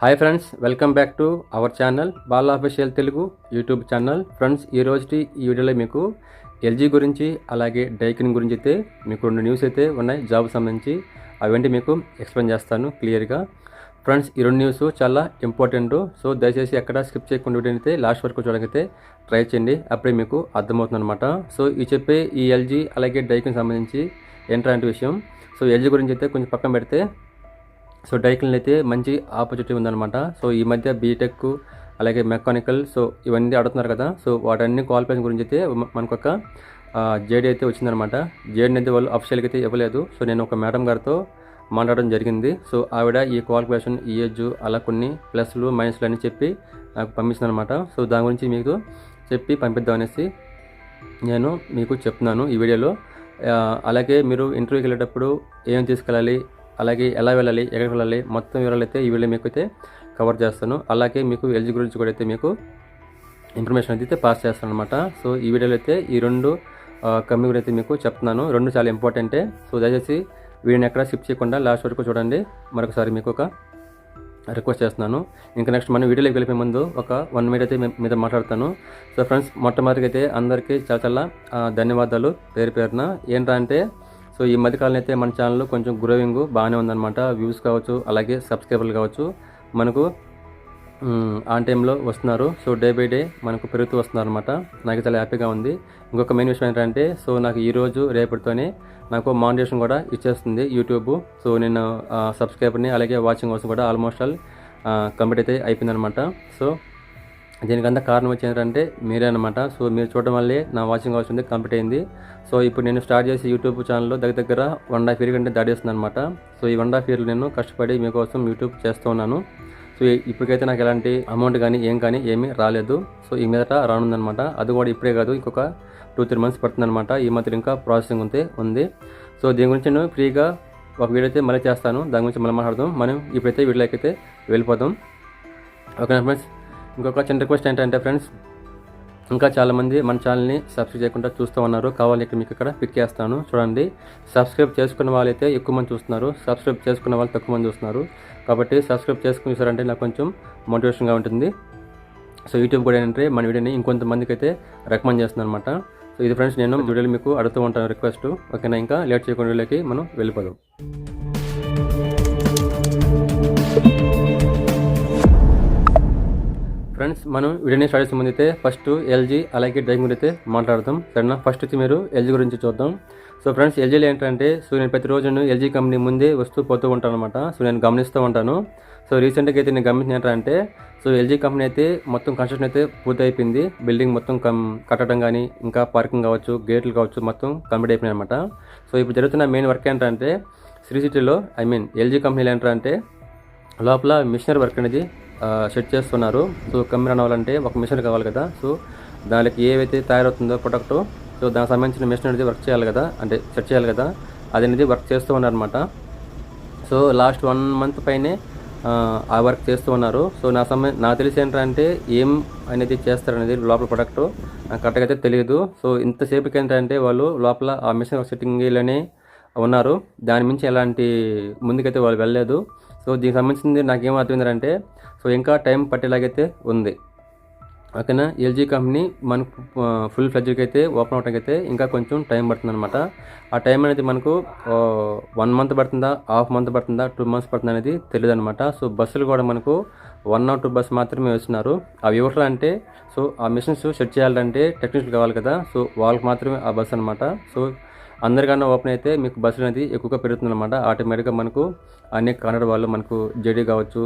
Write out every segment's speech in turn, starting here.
Hi friends welcome back to our channel Bala official Telugu YouTube channel friends ఈ రోజుటి ఈ వీడియోలో మీకు ఎల్జీ గురించి అలాగే డైకిన్ గురించి అయితే మీకు రెండు న్యూస్ అయితే ఉన్నాయి జాబ్ సంబంధించి. అవేంటి మీకు ఎక్స్ప్లెయిన్ చేస్తాను క్లియర్గా ఫ్రెండ్స్ ఈ రెండు న్యూస్ చాలా ఇంపార్టెంట్ సో దయచేసి ఎక్కడ స్కిప్ చేయకుండా వీడియో అయితే లాస్ట్ వరకు చూడకైతే ట్రై చేయండి అప్పుడే మీకు అర్థమవుతుంది అనమాట సో ఈ చెప్పే ఈ ఎల్జీ అలాగే డైకిన్ సంబంధించి ఏంటంటే విషయం. సో ఎల్జీ గురించి అయితే కొంచెం పక్కన పెడితే సో డైకిల్ని అయితే మంచి ఆపర్చునిటీ ఉందన్నమాట. సో ఈ మధ్య బీటెక్ అలాగే మెకానికల్ సో ఇవన్నీ అడుగుతున్నారు కదా. సో వాటన్ని క్వాలిఫికేషన్ గురించి అయితే మనకొక మనకు ఒక జేడీ అయితే వచ్చిందనమాట జేడీని అయితే వాళ్ళు అఫీషియల్గా అయితే ఇవ్వలేదు. సో నేను ఒక మేడం గారితో మాట్లాడడం జరిగింది. సో ఆవిడ ఈ క్వాలిఫికేషన్ ఈ ఏజ్ అలా కొన్ని ప్లస్లు మైనస్లు అని చెప్పి నాకు పంపించిందనమాట సో దాని గురించి మీకు చెప్పి పంపిద్దాం అనేసి నేను మీకు చెప్తున్నాను ఈ వీడియోలో. అలాగే మీరు ఇంటర్వ్యూకి వెళ్ళేటప్పుడు ఏం తీసుకెళ్ళాలి అలాగే ఎలా వెళ్ళాలి ఎక్కడికి వెళ్ళాలి మొత్తం వివరాలు అయితే ఈ వీడియో మీకు అయితే కవర్ చేస్తాను. అలాగే మీకు ఎల్జీ గురించి కూడా అయితే మీకు ఇన్ఫర్మేషన్ అయితే పాస్ చేస్తాను అనమాట సో ఈ వీడియోలో అయితే ఈ రెండు కంపెనీ గురించి అయితే మీకు చెప్తున్నాను. రెండు చాలా ఇంపార్టెంటే సో దయచేసి వీడియోని ఎక్కడ స్కిప్ చేయకుండా లాస్ట్ వరకు చూడండి. మరొకసారి మీకు ఒక రిక్వెస్ట్ చేస్తున్నాను. ఇంకా నెక్స్ట్ మనం వీడియోలోకి వెళ్ళిపోయే ముందు ఒక వన్ మినిట్ అయితే మీద మాట్లాడతాను. సో ఫ్రెండ్స్ మొట్టమొదటిగా అయితే అందరికీ చాలా చాలా ధన్యవాదాలు. పేరు పేరున ఏంటంటే సో ఈ మధ్యకాలం అయితే మన ఛానల్లో కొంచెం గ్రోవింగ్ బాగానే ఉందన్నమాట. వ్యూస్ కావచ్చు అలాగే సబ్స్క్రైబర్లు కావచ్చు. మనకు ఆన్ టైంలో వస్తున్నారు. సో డే బై డే మనకు పెరుగుతూ వస్తున్నారు అనమాట నాకు చాలా హ్యాపీగా ఉంది. ఇంకొక మెయిన్ విషయం ఏంటంటే సో నాకు ఈరోజు రేపటితోనే నాకు మానిటేషన్ కూడా ఇచ్చేస్తుంది యూట్యూబ్. సో నేను సబ్స్క్రైబర్ని అలాగే వాచింగ్ కోసం కూడా ఆల్మోస్ట్ ఆల్ కంప్లీట్ అయితే అయిపోయిందనమాట సో దీనికంతా కారణం వచ్చి ఏంటంటే మీరే అనమాట సో మీరు చూడడం వల్లే నా వాచింగ్ అవర్స్ ఉంది కంప్లీట్ అయింది. సో ఇప్పుడు నేను స్టార్ట్ చేసి యూట్యూబ్ ఛానల్లో దగ్గర దగ్గర వన్ అండ్ హాఫ్ ఇయర్ కంటే దాడేస్తుంది అనమాట సో ఈ వన్ అండ్ హాఫ్ ఇయర్లో నేను కష్టపడి మీకోసం యూట్యూబ్ చేస్తూ ఉన్నాను. సో ఇప్పటికైతే నాకు ఎలాంటి అమౌంట్ కానీ ఏం కానీ ఏమీ రాలేదు. సో ఈ మీదట రానుందనమాట అది కూడా ఇప్పుడే కాదు ఇంకొక టూ త్రీ మంత్స్ పడుతుందనమాట ఈ మధ్యలో ఇంకా ప్రాసెసింగ్ ఉంటే ఉంది. సో దీని గురించి నేను ఫ్రీగా ఒక వీడియో అయితే మళ్ళీ చేస్తాను. దాని గురించి మళ్ళీ మాట్లాడదాం. మనం ఇప్పుడైతే వీడియోలోకి అయితే వెళ్ళిపోదాం. Okay friends? ఇంకొక చిన్న రిక్వెస్ట్ ఏంటంటే ఫ్రెండ్స్ ఇంకా చాలామంది మన ఛానల్ని సబ్స్క్రైబ్ చేయకుండా చూస్తూ ఉన్నారు. కావాలి ఇక్కడ మీకు ఇక్కడ పిక్ చేస్తాను. చూడండి. సబ్స్క్రైబ్ చేసుకున్న వాళ్ళైతే ఎక్కువ మంది చూస్తున్నారు. సబ్స్క్రైబ్ చేసుకున్న వాళ్ళు తక్కువ మంది చూస్తున్నారు. కాబట్టి సబ్స్క్రైబ్ చేసుకుని చూసారంటే నాకు కొంచెం మోటివేషన్గా ఉంటుంది. సో యూట్యూబ్ కూడా ఏంటంటే మన వీడియోని ఇంకొంతమందికి అయితే రికమెండ్ చేస్తున్నాను అనమాట సో ఇది ఫ్రెండ్స్ నేను వీడియోలు మీకు అడుగుతూ ఉంటాను రిక్వెస్ట్ ఓకేనా ఇంకా లేట్ చేయకుండా వీడియోకి మనం వెళ్ళిపోదాం. ఫ్రెండ్స్ మనం వీడియోని స్టార్ట్ చేసే ముందు అయితే ఫస్ట్ ఎల్జీ అలాగే డ్రైవింగ్ గురించి అయితే మాట్లాడదాం. సరేనా? ఫస్ట్ వచ్చి మీరు ఎల్జీ గురించి చూద్దాం. సో ఫ్రెండ్స్ ఎల్జీలో ఏంటంటే సో నేను ప్రతిరోజు ఎల్జీ కంపెనీ ముందే వస్తూ పోతూ ఉంటాను అనమాట సో నేను గమనిస్తూ ఉంటాను. సో రీసెంట్గా అయితే నేను గమనించిన ఏంటంటే సో ఎల్జీ కంపెనీ అయితే మొత్తం కన్స్ట్రక్షన్ అయితే పూర్తి అయిపోయింది బిల్డింగ్ మొత్తం కం కట్టడం కానీ ఇంకా పార్కింగ్ కావచ్చు గేట్లు కావచ్చు మొత్తం కంప్లీట్ అయిపోయినాయి అనమాట సో ఇప్పుడు జరుగుతున్న మెయిన్ వర్క్ ఏంటంటే శ్రీ సిటీలో ఐ మీన్ ఎల్జీ కంపెనీలు ఏంటంటే లోపల మిషనరీ వర్క్ అనేది సెట్ చేస్తున్నారు. సో కంపెనీ రన్ అవ్వాలంటే ఒక మిషన్ కావాలి కదా. సో దానికి ఏవైతే తయారవుతుందో ప్రొడక్ట్ సో దానికి సంబంధించిన మిషన్ అనేది వర్క్ చేయాలి కదా. అంటే సెట్ చేయాలి కదా. అది అనేది వర్క్ చేస్తూ ఉన్నారనమాట సో లాస్ట్ వన్ మంత్ పైనే ఆ, వర్క్ చేస్తూ ఉన్నారు. సో నా సమయం నాకు తెలిసి ఏంటంటే ఏం అనేది చేస్తారనేది లోపల ప్రొడక్ట్ నాకు కరెక్ట్గా అయితే తెలియదు సో ఇంతసేపుకి ఏంటంటే వాళ్ళు లోపల ఆ మిషన్ సెట్టింగ్లోనే ఉన్నారు. దాని మించి ఎలాంటి ముందుకైతే వాళ్ళు వెళ్ళలేదు. సో దీనికి సంబంధించింది నాకేం అర్థమైందంటే సో ఇంకా టైం పట్టేలాగైతే ఉంది. ఓకేనా? ఎల్జీ కంపెనీ మనకు ఫుల్ ఫ్లెడ్జ్కి అయితే ఓపెన్ అవడానికి అయితే ఇంకా కొంచెం టైం పడుతుంది అనమాట ఆ టైం అనేది మనకు వన్ మంత్ పడుతుందా హాఫ్ మంత్ పడుతుందా టూ మంత్స్ పడుతుంది అనేది తెలియదు అనమాట సో బస్సులు కూడా మనకు వన్ ఆర్ టూ బస్ మాత్రమే వేస్తున్నారు. అవి ఎవరు అంటే సో ఆ మిషన్స్ సెట్ చేయాలంటే టెక్నీషియల్ కావాలి కదా. సో వాళ్ళకి మాత్రమే ఆ బస్ అనమాట సో అందరికన్నా ఓపెన్ అయితే మీకు బస్సులు అనేది ఎక్కువగా పెరుగుతుంది అనమాట ఆటోమేటిక్గా మనకు అన్ని కన్నడ వాళ్ళు మనకు జేడీ కావచ్చు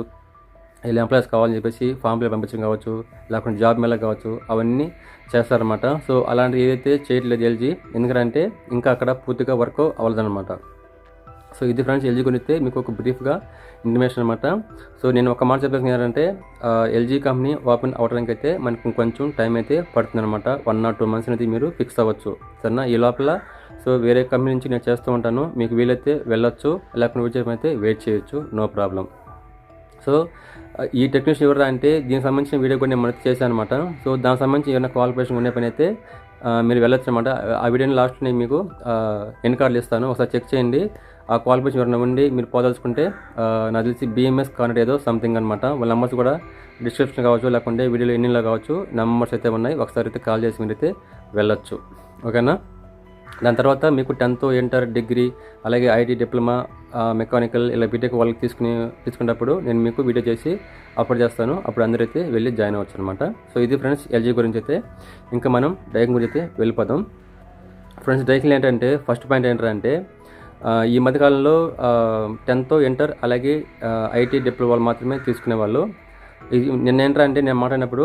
ఇలా ఎంప్లాయీస్ కావాలని చెప్పేసి ఫామ్లో పంపించడం కావచ్చు లేకుంటే జాబ్ మేళ కావచ్చు అవన్నీ చేస్తారనమాట సో అలాంటి ఏదైతే చేయట్లేదు ఎల్జీ ఎందుకంటే ఇంకా అక్కడ పూర్తిగా వర్క్ అవ్వలేదన్నమాట. సో ఇది ఫ్రెండ్స్ ఎల్జీ గురించి మీకు ఒక బ్రీఫ్గా ఇన్ఫర్మేషన్ అనమాట సో నేను ఒక మాట చెప్పేసి ఏంటంటే ఎల్జీ కంపెనీ ఓపెన్ అవ్వడానికి అయితే మనకు కొంచెం టైం అయితే పడుతుంది అనమాట వన్ ఆర్ టూ మంత్స్ అనేది మీరు ఫిక్స్ అవ్వచ్చు. సరేనా? ఈ లోపల సో వేరే కంపెనీ నుంచి నేను చేస్తూ ఉంటాను. మీకు వీలైతే వెళ్ళొచ్చు లేకుండా వెయిట్ అయితే వెయిట్ చేయొచ్చు. No problem. సో ఈ టెక్నీషియన్ ఎవరు అంటే దీనికి సంబంధించిన వీడియో కూడా నేను మనకి చేశాను అనమాట సో దానికి సంబంధించి ఏమైనా క్వాలిఫికేషన్ ఉండే పని అయితే మీరు వెళ్ళొచ్చు అనమాట ఆ వీడియోని లాస్ట్ నేను మీకు ఎన్ని కార్డులు ఇస్తాను. ఒకసారి చెక్ చేయండి. ఆ క్వాలిఫికేషన్ ఎవరైనా ఉండి మీరు పోదలుచుకుంటే నాకు తెలిసి బీఎంఎస్ కానట్ ఏదో సంథింగ్ అనమాట వాళ్ళ నెంబర్స్ కూడా డిస్క్రిప్షన్ కావచ్చు లేకుంటే వీడియోలో ఎన్నిలో కావచ్చు నెంబర్స్ అయితే ఉన్నాయి. ఒకసారి అయితే కాల్ చేసి మీరైతే వెళ్ళొచ్చు. ఓకేనా దాని తర్వాత మీకు టెన్త్ ఇంటర్ డిగ్రీ అలాగే ఐటీ డిప్లొమా మెకానికల్ ఇలా బీటెక్ వాళ్ళకి తీసుకుని తీసుకునేటప్పుడు నేను మీకు వీడియో చేసి అప్లోడ్ చేస్తాను. అప్పుడు అందరైతే వెళ్ళి జాయిన్ అవ్వచ్చు అనమాట సో ఇది ఫ్రెండ్స్ ఎల్జీ గురించి అయితే. ఇంకా మనం డైకింగ్ గురించి అయితే వెళ్ళిపోదాం. ఫ్రెండ్స్ డైకింగ్ ఏంటంటే ఫస్ట్ పాయింట్ ఏంటంటే ఈ మధ్యకాలంలో టెన్త్ ఇంటర్ అలాగే ఐటీ డిప్లొమా వాళ్ళు మాత్రమే తీసుకునేవాళ్ళు. ఇది నిన్న ఏంటంటే నేను మాట్లాడినప్పుడు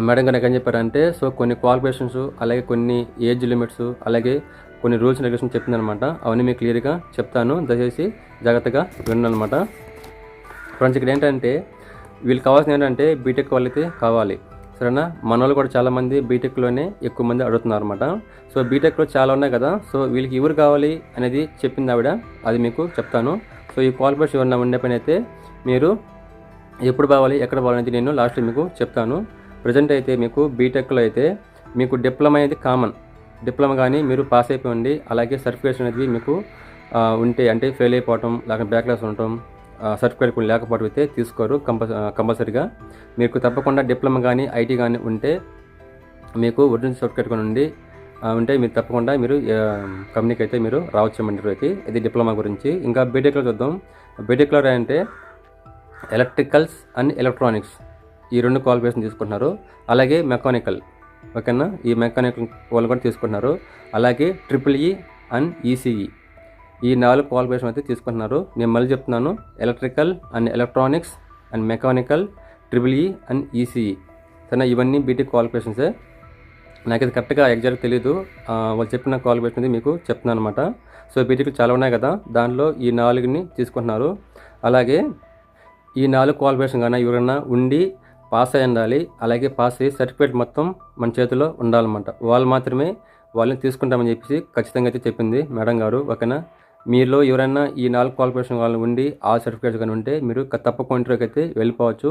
మేడం గారు నాకు ఏం చెప్పారంటే సో కొన్ని క్వాలిఫికేషన్స్ అలాగే కొన్ని ఏజ్ లిమిట్స్ అలాగే కొన్ని రూల్స్ అండ్ రెగ్యులేషన్ చెప్పిందనమాట. అవన్నీ మీకు క్లియర్గా చెప్తాను. దయచేసి జాగ్రత్తగా విన్నమాట ఫ్రెండ్స్ ఇక్కడ ఏంటంటే వీళ్ళకి కావాల్సింది ఏంటంటే బీటెక్ వాళ్ళకి కావాలి. సరేనా? మన వాళ్ళు కూడా చాలామంది బీటెక్లోనే ఎక్కువ మంది అడుగుతున్నారు అనమాట సో బీటెక్లో చాలా ఉన్నాయి కదా? సో వీళ్ళకి ఎవరు కావాలి అనేది చెప్పింది ఆవిడ. అది మీకు చెప్తాను. సో ఈ క్వాలిఫికేషన్ ఉన్న ఉండే పని అయితే మీరు ఎప్పుడు కావాలి ఎక్కడ పోవాలి నేను లాస్ట్లో మీకు చెప్తాను. ప్రజెంట్ అయితే మీకు బీటెక్లో అయితే మీకు డిప్లొమా అనేది కామన్. డిప్లొమా కానీ మీరు పాస్ అయిపోయింది అలాగే సర్టిఫికేషన్ అనేది మీకు ఉంటే అంటే ఫెయిల్ అయిపోవటం లేకపోతే బ్యాక్లాస్ ఉండటం సర్టిఫికేట్ కూడా లేకపోవడం అయితే తీసుకోరు కంపల్ కంపల్సరీగా. మీకు తప్పకుండా డిప్లొమా కానీ ఐటీ కానీ ఉంటే మీకు ఒరిజినల్ సర్టిఫికేట్ కూడా ఉండి ఉంటే మీరు తప్పకుండా మీరు కంపెనీకి అయితే మీరు రావచ్చు మండి అయితే ఇది డిప్లొమా గురించి. ఇంకా బీటెక్లో చూద్దాం. బీటెక్లో అంటే ఎలక్ట్రికల్స్ అండ్ ఎలక్ట్రానిక్స్. ఈ రెండు క్వాలిఫికేషన్ తీసుకుంటున్నారు. అలాగే మెకానికల్ ఓకేనా? ఈ మెకానికల్ వాళ్ళు కూడా తీసుకుంటున్నారు. అలాగే ట్రిపుల్ ఈ అండ్ ఈసీఈ ఈ నాలుగు క్వాలిఫికేషన్ అయితే తీసుకుంటున్నారు. నేను మళ్ళీ చెప్తున్నాను. Electrical and electronics and mechanical triple E and ECE సరే ఇవన్నీ బీటెక్ క్వాలిఫికేషన్సే నాకు ఇది కరెక్ట్గా ఎగ్జాక్ట్ తెలియదు వాళ్ళు చెప్పిన క్వాలిఫికేషన్ అనేది మీకు చెప్తున్నాను అనమాట సో బీటెక్లు చాలా ఉన్నాయి కదా? దానిలో ఈ నాలుగుని తీసుకుంటున్నారు. అలాగే ఈ నాలుగు క్వాలిఫికేషన్ కానీ ఎవరైనా ఉండి పాస్ అయి ఉండాలి. అలాగే పాస్ అయ్యి సర్టిఫికేట్ మొత్తం మన చేతిలో ఉండాలన్నమాట. వాళ్ళు మాత్రమే వాళ్ళని తీసుకుంటామని చెప్పేసి ఖచ్చితంగా అయితే చెప్పింది మేడం గారు. ఓకేనా? మీలో ఎవరైనా ఈ నాలుగు క్వాలిఫికేషన్ వాళ్ళు ఉండి ఆ సర్టిఫికేట్స్ కానీ ఉంటే మీరు తప్పకుండా ఇంటర్వ్యూకి అయితే వెళ్ళిపోవచ్చు.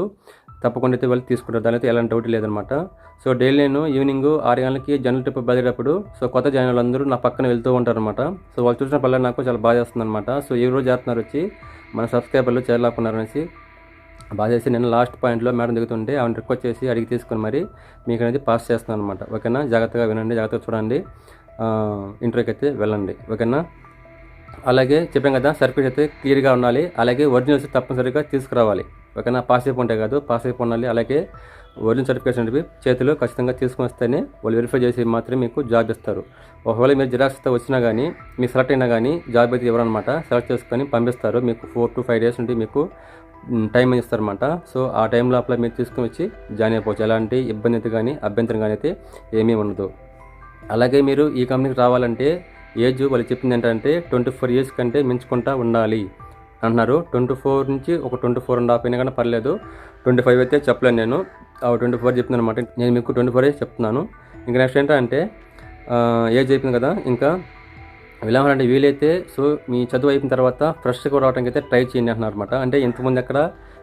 తప్పకుండా అయితే వెళ్ళి తీసుకుంటారు. దాని అయితే ఎలాంటి డౌట్ లేదనమాట సో డైలీ నేను ఈవినింగ్ ఆరు గంటలకి జనరల్ ట్రిప్ బయలుదేరేటప్పుడు సో కొత్త జాయిన్ వాళ్ళందరూ నా పక్కన వెళ్తూ ఉంటారనమాట సో వాళ్ళు చూసిన పల్లె నాకు చాలా బాగా చేస్తుంది అనమాట సో ఈ రోజు చేస్తున్నారు వచ్చి మన సబ్స్క్రైబర్లు చేరలేకున్నారు బాగా చేసి నేను లాస్ట్ పాయింట్లో మేడం దిగుతుంటే ఆమె రిక్వెస్ట్ చేసి అడిగి తీసుకొని మరి మీకు అనేది పాస్ చేస్తున్నాను అనమాట ఓకేనా? జాగ్రత్తగా వినండి జాగ్రత్తగా చూడండి. ఇంటర్వ్యూకి అయితే వెళ్ళండి. ఓకేనా? అలాగే చెప్పాం కదా సర్టిఫికేట్ అయితే క్లియర్గా ఉండాలి. అలాగే ఒరిజినల్స్ తప్పనిసరిగా తీసుకురావాలి. ఓకేనా? పాస్ అయిపోయి కాదు పాస్ అయిపో ఉండాలి. అలాగే ఒరిజినల్ సర్టిఫికేషన్ అనేవి చేతిలో ఖచ్చితంగా తీసుకొని వస్తేనే వాళ్ళు వెరిఫై చేసి మాత్రమే మీకు జాబ్ ఇస్తారు. ఒకవేళ మీరు జిరాక్స్ అయితే వచ్చినా కానీ మీరు సెలెక్ట్ అయినా కానీ జాబ్ అయితే ఇవ్వరనమాట సెలెక్ట్ చేసుకొని పంపిస్తారు. మీకు ఫోర్ టు ఫైవ్ డేస్ నుండి మీకు టైం అని ఇస్తారన్నమాట. సో ఆ టైం లోపల మీరు తీసుకుని వచ్చి జాయిన్ అయిపోవచ్చు. ఎలాంటి ఇబ్బంది అయితే కానీ అభ్యంతరం కానీ అయితే ఏమీ ఉండదు. అలాగే మీరు ఈ కంపెనీకి రావాలంటే ఏజ్ వాళ్ళు చెప్పింది ఏంటంటే ట్వంటీ ఫోర్ ఇయర్స్ కంటే మించుకుంటా ఉండాలి అంటున్నారు. ట్వంటీ ఫోర్ నుంచి ఒక ట్వంటీ ఫోర్ అండ్ హాఫ్ అయినా కానీ పర్లేదు. ట్వంటీ ఫైవ్ అయితే చెప్పలేను నేను. ఆ ట్వంటీ ఫోర్ చెప్తున్నాను అనమాట నేను మీకు ట్వంటీ ఫోర్ చెప్తున్నాను. ఇంకా నెక్స్ట్ ఏంటంటే ఏజ్ అయిపోయింది కదా ఇంకా వెళ్ళామంటే వీలైతే సో మీ చదువు అయిపోయిన తర్వాత ఫ్రెష్గా రావడానికి అయితే ట్రై చేయండి అంటున్నారు అనమాట అంటే ఇంతకుముందు అక్కడ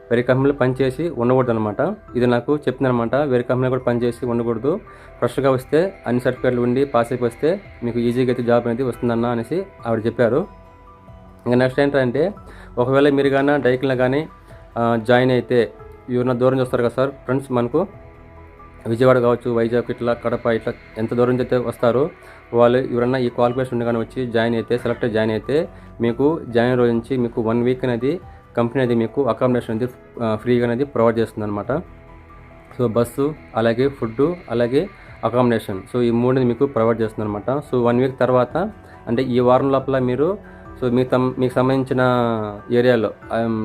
వేరే కంపెనీలో పనిచేసి ఉండకూడదు అనమాట ఇది నాకు చెప్పిందనమాట వేరే కంపెనీలో కూడా పనిచేసి ఉండకూడదు. ఫ్రెష్గా వస్తే అన్ని సర్టిఫికేట్లు ఉండి పాస్ అయిపోయి వస్తే మీకు ఈజీగా అయితే జాబ్ అనేది వస్తుందన్న అనేసి ఆవిడ చెప్పారు. ఇంకా నెక్స్ట్ ఏంటంటే ఒకవేళ మీరు కానీ డైకిల్లో కానీ జాయిన్ అయితే ఎవరైనా దూరం చూస్తారు కదా సార్ ఫ్రెండ్స్ మనకు విజయవాడ కావచ్చు వైజాగ్ ఇట్లా కడప ఇట్లా ఎంత దూరం నుంచి అయితే వస్తారో వాళ్ళు ఎవరన్నా ఈ క్వాలిఫికేషన్ ఉండగానే కానీ వచ్చి జాయిన్ అయితే సెలెక్ట్ జాయిన్ అయితే మీకు జాయిన్ రోజు నుంచి మీకు వన్ వీక్ అనేది కంపెనీ అనేది మీకు అకామిడేషన్ అనేది ఫ్రీగా అనేది ప్రొవైడ్ చేస్తుంది అనమాట సో బస్సు అలాగే ఫుడ్ అలాగే అకామిడేషన్ సో ఈ మూడు మీకు ప్రొవైడ్ చేస్తుంది అనమాట సో వన్ వీక్ తర్వాత అంటే ఈ వారం లోపల మీరు సో మీ తమ్ మీకు సంబంధించిన ఏరియాలో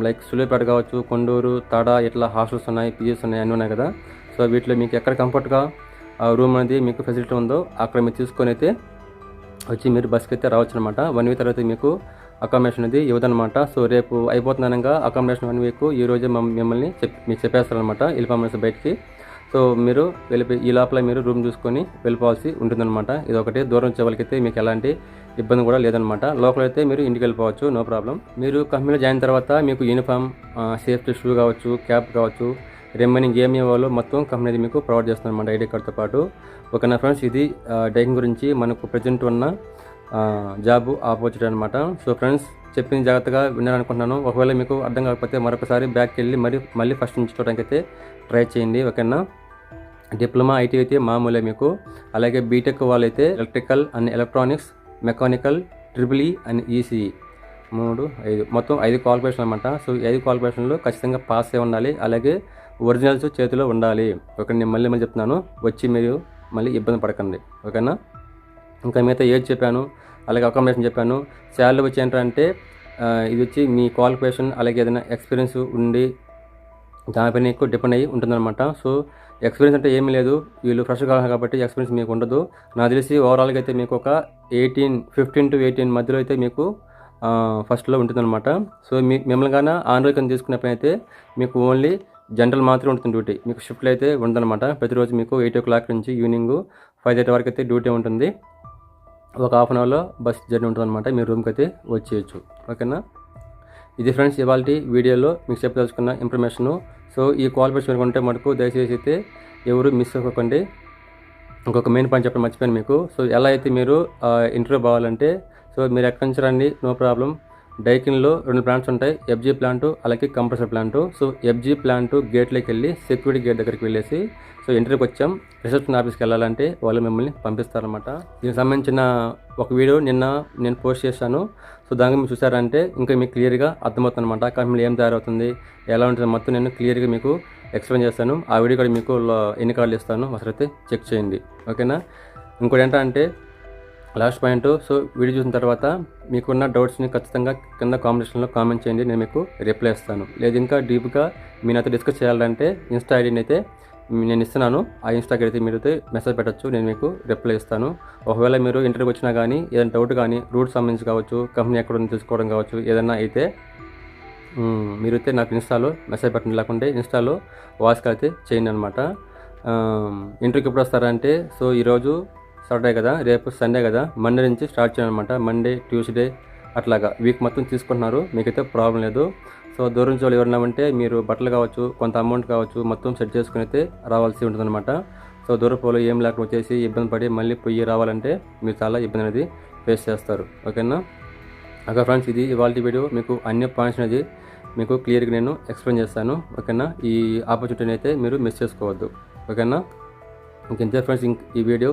లైక్ సులేపేట కావచ్చు కొండూరు తడ ఇట్లా హాస్టల్స్ ఉన్నాయి పీజీస్ ఉన్నాయి అన్నీ ఉన్నాయి కదా. సో వీటిలో మీకు ఎక్కడ కంఫర్ట్గా రూమ్ అనేది మీకు ఫెసిలిటీ ఉందో అక్కడ మీరు తీసుకొని అయితే వచ్చి మీరు బస్కి అయితే రావచ్చు అనమాట వన్ వీక్ తర్వాత మీకు అకామిడేషన్ అనేది ఇవ్వదనమాట. సో రేపు అయిపోతుందనగా అకామిడేషన్ వన్ వీక్ ఈ రోజే మిమ్మల్ని చెప్ మీకు చెప్పేస్తారనమాట వెళ్ళిపోమనేసి బయటికి. సో మీరు వెళ్ళిపోయి ఈ లోపల మీరు రూమ్ చూసుకొని వెళ్ళిపోవాల్సి ఉంటుందన్నమాట ఇది ఒకటి దూరం వచ్చే వాళ్ళకైతే మీకు ఎలాంటి ఇబ్బంది కూడా లేదనమాట. లోకల్ అయితే మీరు ఇంటికి వెళ్ళిపోవచ్చు నో ప్రాబ్లం. మీరు కంపెనీలో జాయిన్ తర్వాత మీకు యూనిఫామ్ సేఫ్టీ షూ కావచ్చు క్యాప్ కావచ్చు రిమైనింగ్ ఏమి ఇవ్వాలో మొత్తం కంపెనీ అది మీకు ప్రొవైడ్ చేస్తుంది అనమాట ఐడి కార్డ్తో పాటు. ఓకేనా ఫ్రెండ్స్ ఇది డైకింగ్ గురించి మనకు ప్రజెంట్ ఉన్న జాబ్ ఆపర్చునిటీ అనమాట సో ఫ్రెండ్స్ చెప్పింది జాగ్రత్తగా వినాలనుకుంటున్నాను. ఒకవేళ మీకు అర్థం కాకపోతే మరొకసారి బ్యాక్కి వెళ్ళి మరి మళ్ళీ ఫస్ట్ నుంచి చూడడానికి అయితే ట్రై చేయండి ఓకేనా డిప్లొమా ఐటీ అయితే మామూలే మీకు. అలాగే బీటెక్ వాళ్ళైతే electrical and electronics mechanical triple E and ECE మూడు ఐదు మొత్తం ఐదు క్వాలిఫికేషన్ అనమాట సో ఈ ఐదు క్వాలిఫికేషన్లో ఖచ్చితంగా పాస్ అయి ఉండాలి. అలాగే ఒరిజినల్స్ చేతిలో ఉండాలి. ఓకే నేను మళ్ళీ మళ్ళీ చెప్తున్నాను. వచ్చి మీరు మళ్ళీ ఇబ్బంది పడకండి. ఓకేనా? ఇంకా మిగతా ఏజ్ చెప్పాను అలాగే అకామిడేషన్ చెప్పాను. శాలరీ వచ్చి ఏంటంటే ఇది వచ్చి మీ క్వాలిఫికేషన్ అలాగే ఏదైనా ఎక్స్పీరియన్స్ ఉండి దానిపైన ఎక్కువ డిపెండ్ అయ్యి ఉంటుందన్నమాట. సో ఎక్స్పీరియన్స్ అంటే ఏమీ లేదు. వీళ్ళు ఫ్రెష్ కావాలి కాబట్టి ఎక్స్పీరియన్స్ మీకు ఉండదు. నాకు తెలిసి ఓవరాల్గా అయితే మీకు ఒక ఎయిటీన్ ఫిఫ్టీన్ టు ఎయిటీన్ మధ్యలో అయితే మీకు ఫస్ట్లో ఉంటుందన్నమాట. సో మీ మిమ్మల్ని కానీ ఆన్ రోజు కానీ తీసుకున్నప్పుడైతే మీకు ఓన్లీ జనరల్ మాత్రమే ఉంటుంది డ్యూటీ. మీకు షిఫ్ట్లు అయితే ఉండదన్నమాట. ప్రతిరోజు మీకు ఎయిట్ ఓ క్లాక్ నుంచి ఈవినింగ్ ఫైవ్ థర్టీ వరకు అయితే డ్యూటీ ఉంటుంది. ఒక హాఫ్ అన్ అవర్లో బస్ జర్నీ ఉంటుందన్నమాట. మీ రూమ్కి అయితే వచ్చేయచ్చు. ఓకేనా? ఇది ఫ్రెండ్స్ ఇవాళ వీడియోలో మీకు చెప్పదలుచుకున్న ఇన్ఫర్మేషను. సో ఈ క్వాలిఫికేషన్ ఉంటే మటుకు దయచేసి అయితే ఎవరు మిస్ అవ్వకండి. ఇంకొక మెయిన్ పాయింట్ చెప్పడం మర్చిపోయాను మీకు. సో ఎలా అయితే మీరు ఇంటర్వ్యూ పోవాలంటే సో మీరు ఎక్కడి నుంచి రండి నో ప్రాబ్లం. డైకిన్లో రెండు ప్లాంట్స్ ఉంటాయి. ఎఫ్జీ ప్లాంట్ అలాగే compressor plant. So FG plant గేట్లోకి వెళ్ళి సెక్యూరిటీ గేట్ దగ్గరికి వెళ్ళేసి సో ఇంటర్వ్యూకి వచ్చాం. రిసెప్షన్ ఆఫీస్కి వెళ్ళాలంటే వాళ్ళు మిమ్మల్ని పంపిస్తారనమాట దీనికి సంబంధించిన ఒక వీడియో నిన్న నేను పోస్ట్ చేశాను. సో దానికి మీరు చూసారంటే ఇంకా మీకు క్లియర్గా అర్థమవుతుంది అనమాట కంపెనీలో ఏం తయారవుతుంది ఎలా ఉంటుంది మొత్తం నేను క్లియర్గా మీకు ఎక్స్ప్లెయిన్ చేస్తాను. ఆ వీడియో కూడా మీకు ఎన్ని కార్డులు ఇస్తాను అసలు అయితే చెక్ చేయండి. ఓకేనా? ఇంకోటి ఏంటంటే లాస్ట్ పాయింట్. సో వీడియో చూసిన తర్వాత మీకున్న డౌట్స్ని ఖచ్చితంగా కింద కాంబినేషన్లో కామెంట్ చేయండి నేను మీకు రిప్లై ఇస్తాను. లేదు ఇంకా డీప్గా మీ నాతో డిస్కస్ చేయాలంటే ఇన్స్టా ఐడిని అయితే నేను ఇస్తున్నాను. ఆ ఇన్స్టాకి అయితే మీరు అయితే మెసేజ్ పెట్టచ్చు నేను మీకు రిప్లై ఇస్తాను. ఒకవేళ మీరు ఇంటర్వ్యూకి వచ్చినా కానీ ఏదైనా డౌట్ కానీ రూట్ సంబంధించి కావచ్చు కంపెనీ ఎక్కడ ఉందో తెలుసుకోవడం కావచ్చు ఏదైనా అయితే మీరైతే నాకు ఇన్స్టాలో మెసేజ్ పెట్టండి. లేకుంటే ఇన్స్టాలో వాయిస్ కాల్ అయితే చేయండి అనమాట ఇంటర్వ్యూకి ఎప్పుడు వస్తారంటే సో ఈరోజు సాటర్డే కదా రేపు సండే కదా మండే నుంచి స్టార్ట్ చేయాలన్నమాట మండే ట్యూస్డే అట్లాగా. వీక్ మొత్తం తీసుకుంటున్నారు మీకైతే ప్రాబ్లం లేదు. సో దూరం నుంచి వాళ్ళు ఎవరైనా ఉంటే మీరు బట్టలు కావచ్చు కొంత అమౌంట్ కావచ్చు మొత్తం సెట్ చేసుకుని అయితే రావాల్సి ఉంటుందన్నమాట. సో దూరపోలో ఏం లేకుండా వచ్చేసి ఇబ్బంది పడి మళ్ళీ పొయ్యి రావాలంటే మీరు చాలా ఇబ్బంది అనేది ఫేస్ చేస్తారు. ఓకేనా? ఓకే ఫ్రెండ్స్ ఇది ఇవాళ వీడియో. మీకు అన్ని పాయింట్స్ అనేది మీకు క్లియర్గా నేను ఎక్స్ప్లెయిన్ చేస్తాను. ఓకేనా? ఈ ఆపర్చునిటీని అయితే మీరు మిస్ చేసుకోవద్దు. ఓకేనా? ఇంకెంతే ఫ్రెండ్స్ ఇంక ఈ వీడియో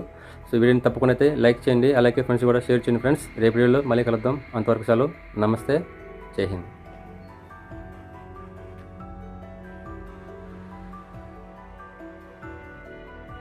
సో వీడియోని తప్పకుండా అయితే లైక్ చేయండి. అలాగే ఫ్రెండ్స్ కూడా షేర్ చేయండి ఫ్రెండ్స్ రేపు వీడియోలో మళ్ళీ కలుద్దాం. అంతవరకు చాలు నమస్తే. జై హింద్.